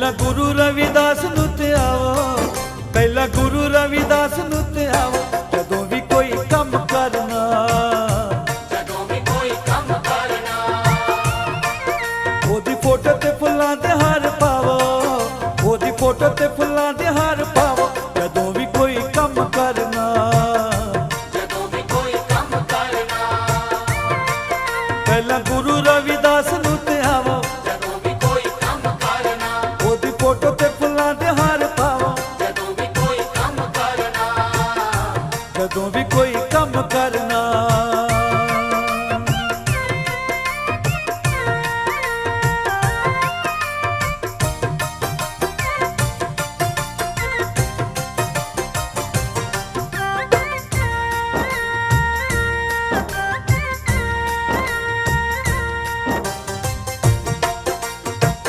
ਪਹਿਲਾਂ ਗੁਰੂ ਰਵਿਦਾਸ ਨੂੰ ਤੇ ਆਵੋ ਪਹਿਲਾਂ ਗੁਰੂ ਰਵਿਦਾਸ ਨੂੰ ਤੇ ਆਵੋ ਜਦੋਂ ਵੀ ਕੋਈ ਕੰਮ ਕਰਨਾ। ਜਦੋਂ ਵੀ ਕੋਈ ਕੰਮ ਕਰਨਾ। ਉਹਦੀ ਫੋਟੋ ਤੇ ਫੁੱਲਾਂ ਦੇ ਹਾਰ ਪਾਵੋ ਉਹਦੀ ਫੋਟੋ ਤੇ ਫੁੱਲਾਂ ਦੇ ਹਾਰ ਪਾਵੋ ਜਦੋਂ ਵੀ ਕੋਈ ਕੰਮ ਕਰਨਾ। ਜਦੋਂ ਵੀ ਕੋਈ ਕੰਮ ਕਰਨਾ। ਪਹਿਲਾਂ ਗੁਰੂ ਰਵਿਦਾਸ ਨੂੰ ਕਦੋਂ ਵੀ ਕੋਈ ਕੰਮ ਕਰਨਾ